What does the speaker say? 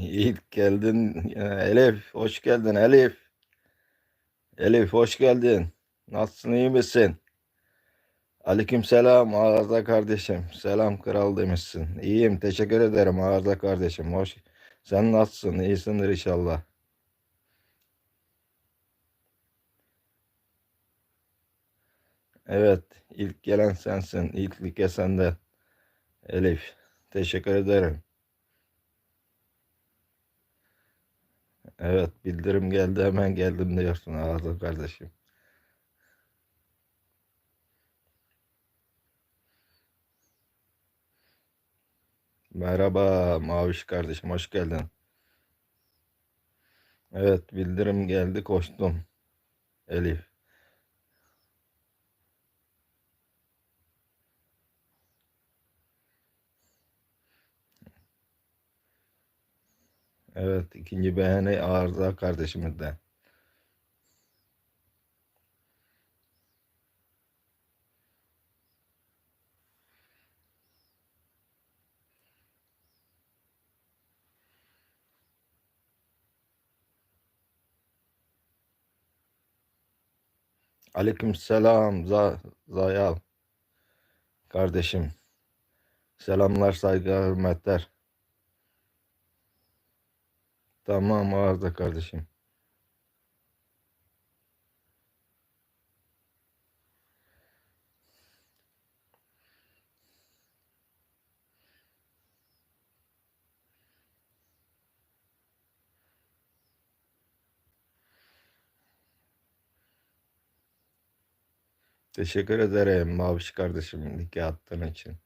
İlk geldin Elif. Hoş geldin Elif. Elif hoş geldin. Nasılsın iyi misin? Aleyküm selam Arda kardeşim. Selam kral demişsin. İyiyim teşekkür ederim Arda kardeşim. Hoş. Sen nasılsın? İyisindir inşallah. Evet ilk gelen sensin. İlk like sende. Elif. Teşekkür ederim. Evet bildirim geldi hemen geldim diyorsun Arda kardeşim. Merhaba Maviş kardeşim hoş geldin. Evet bildirim geldi koştum. Elif. Evet ikinci beğeni Arda kardeşimizden. Aleyküm selam Za Zayal kardeşim. Selamlar saygılar hürmetler. Tamam Arda kardeşim. Teşekkür ederim Maviş kardeşim like attığın için.